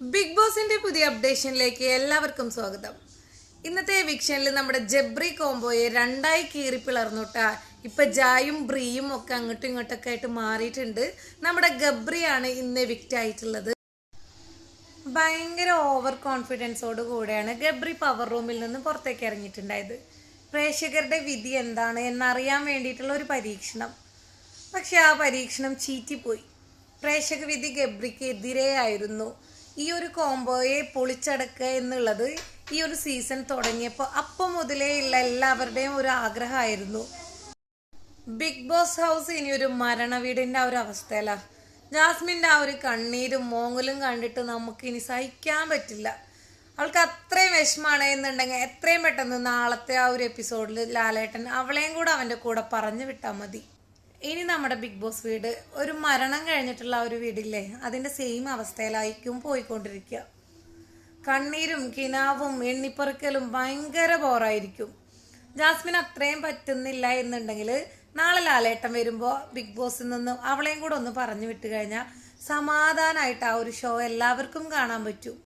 Big ബോസിന്റെ പുതിയ അപ്ഡേഷനിലേക്ക് എല്ലാവർക്കും സ്വാഗതം. ഇന്നത്തെ വിക്ഷനിൽ നമ്മുടെ ജബ്രി കോംബോയെ രണ്ടായി കീറി പിളർന്നുട്ട ഇപ്പൊ ജായും ബ്രീയും ഒക്കെ അങ്ങോട്ടും ഇങ്ങോട്ടൊക്കെ ആയിട്ട് മാറിയിട്ടുണ്ട്. നമ്മുടെ ഗബ്രിയാണ് ഇന്ന് വിക്റ്റ് ആയിട്ടുള്ളത്. ഭയങ്കര ഓവർ കോൺഫിഡൻസോട് കൂടെയാണ് ഗബ്രി പവർ റൂമിൽ നിന്ന് പുറത്തേക്ക് ഇറങ്ങിയിട്ടുണ്ടായത്. പ്രേക്ഷകരുടെ വിധി എന്താണ് എന്നറിയാൻ വേണ്ടിയിട്ടുള്ള ഒരു പരീക്ഷണം. പക്ഷെ ആ പരീക്ഷണം ചീറ്റിപ്പോയി. പ്രേക്ഷക വിധി ഗബ്രിക്ക് എതിരെയായിരുന്നു ഈ ഒരു കോംബോയെ പൊളിച്ചടക്കുക എന്നുള്ളത് ഈ ഒരു സീസൺ തുടങ്ങിയപ്പോൾ അപ്പം മുതലേ ഉള്ള എല്ലാവരുടെയും ഒരു ആഗ്രഹമായിരുന്നു. ബിഗ് ബോസ് ഹൗസ് ഇനി ഒരു മരണവീടിന്റെ ആ ഒരു അവസ്ഥയിലാണ് ജാസ്മിന്റെ ആ ഒരു കണ്ണീരും മോങ്ങലും കണ്ടിട്ട് നമുക്ക് ഇനി സഹിക്കാൻ പറ്റില്ല. അവൾക്ക് അത്രയും വിഷമാണ് എന്നുണ്ടെങ്കിൽ എത്രയും പെട്ടെന്ന് നാളത്തെ ആ ഒരു എപ്പിസോഡിൽ ലാലേട്ടൻ അവളെയും കൂടെ അവന്റെ കൂടെ പറഞ്ഞു വിട്ടാൽ മതി. ഇനി നമ്മുടെ ബിഗ് ബോസ് വീട് ഒരു മരണം കഴിഞ്ഞിട്ടുള്ള ഒരു വീടില്ലേ? അതിന്റെ സെയിം അവസ്ഥയിലായിരിക്കും പോയിക്കൊണ്ടിരിക്കുക. കണ്ണീരും കിനാവും എണ്ണിപ്പറക്കലും ഭയങ്കര ബോറായിരിക്കും ജാസ്മിൻ അത്രയും പറ്റുന്നില്ല എന്നുണ്ടെങ്കിൽ നാളെ ലാലേട്ടൻ വരുമ്പോൾ ബിഗ് ബോസിൽ നിന്നും അവളെയും കൂടെ ഒന്ന് പറഞ്ഞു വിട്ട് കഴിഞ്ഞാൽ സമാധാനമായിട്ട് ആ ഒരു ഷോ എല്ലാവർക്കും കാണാൻ പറ്റും.